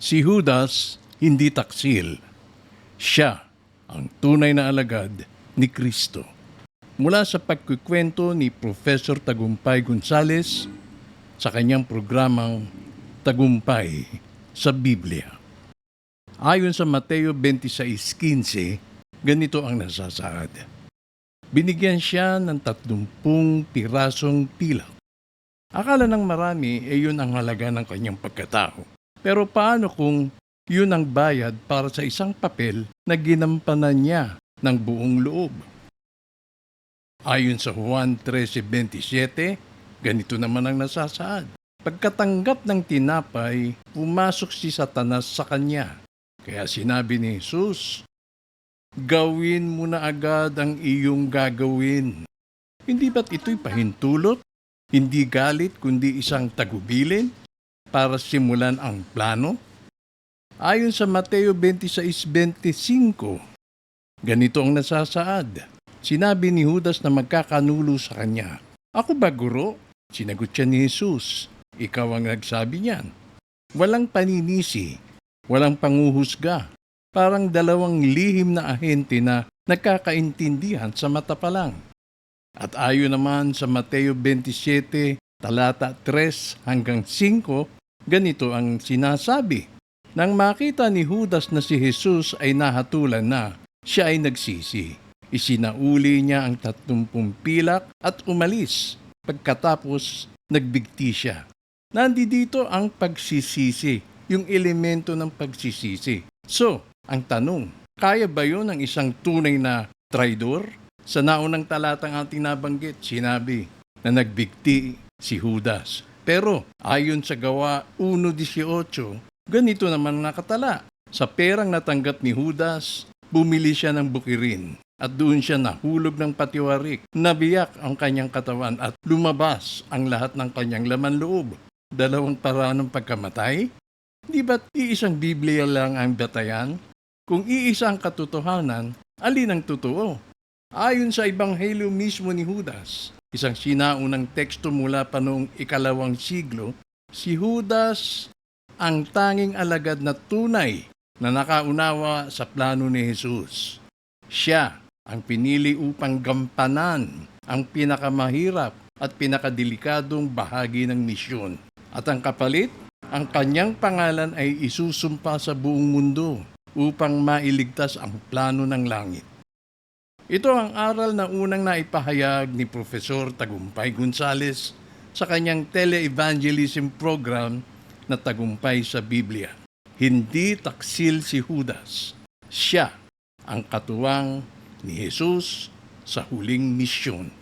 Si Judas hindi taksil. Siya ang tunay na alagad ni Kristo. Mula sa pagkikwento ni Professor Tagumpay Gonzales sa kanyang programang Tagumpay sa Biblia. Ayon sa Mateo 26.15, ganito ang nasasaad. Binigyan siya ng 30 pirasong pilak. Akala ng marami ay yun ang halaga ng kanyang pagkatao. Pero paano kung yun ang bayad para sa isang papel na ginampanan niya ng buong loob? Ayon sa Juan 13.27, ganito naman ang nasasaad. Pagkatanggap ng tinapay, pumasok si Satanas sa kanya. Kaya sinabi ni Jesus, Gawin mo na agad ang iyong gagawin. Hindi ba't ito'y pahintulot? Hindi galit kundi isang tagubilin para simulan ang plano? Ayon sa Mateo 26.25, ganito ang nasasaad. Sinabi ni Judas na magkakanulo sa kanya. Ako ba guro? Sinagot siya ni Jesus. Ikaw ang nagsabi niyan. Walang paninisi, walang panguhusga. Parang dalawang lihim na ahente na nagkakaintindihan sa mata pa lang. At ayon naman sa Mateo 27, talata 3 hanggang 5, ganito ang sinasabi. Nang makita ni Judas na si Jesus ay nahatulan na, siya ay nagsisi. Isinauli niya ang tatlumpung pilak at umalis. Pagkatapos, nagbigti siya. Nandi dito ang pagsisisi, yung elemento ng pagsisisi. So, ang tanong, kaya ba yun ng isang tunay na traidor? Sa naunang talatang ating nabanggit, sinabi na nagbigti si Judas. Pero ayon sa gawa 1.18, ganito naman nakatala. Sa perang natanggap ni Judas, bumili siya ng bukirin at doon siya nahulog ng patiwarik. Nabiyak ang kanyang katawan at lumabas ang lahat ng kanyang laman loob. Dalawang paraan ng pagkamatay? Di ba't iisang Biblia lang ang batayan? Kung iisa ang katotohanan, alin ang totoo? Ayon sa Ebanghelyo mismo ni Judas, isang sinaunang teksto mula pa noong ikalawang siglo, si Judas ang tanging alagad na tunay na nakaunawa sa plano ni Jesus. Siya ang pinili upang gampanan ang pinakamahirap at pinakadelikadong bahagi ng misyon. At ang kapalit, ang kanyang pangalan ay isusumpa sa buong mundo upang mailigtas ang plano ng langit. Ito ang aral na unang naipahayag ni Profesor Tagumpay Gonzales sa kanyang tele-evangelism program na Tagumpay sa Biblia. Hindi taksil si Judas. Siya ang katuwang ni Jesus sa huling misyon.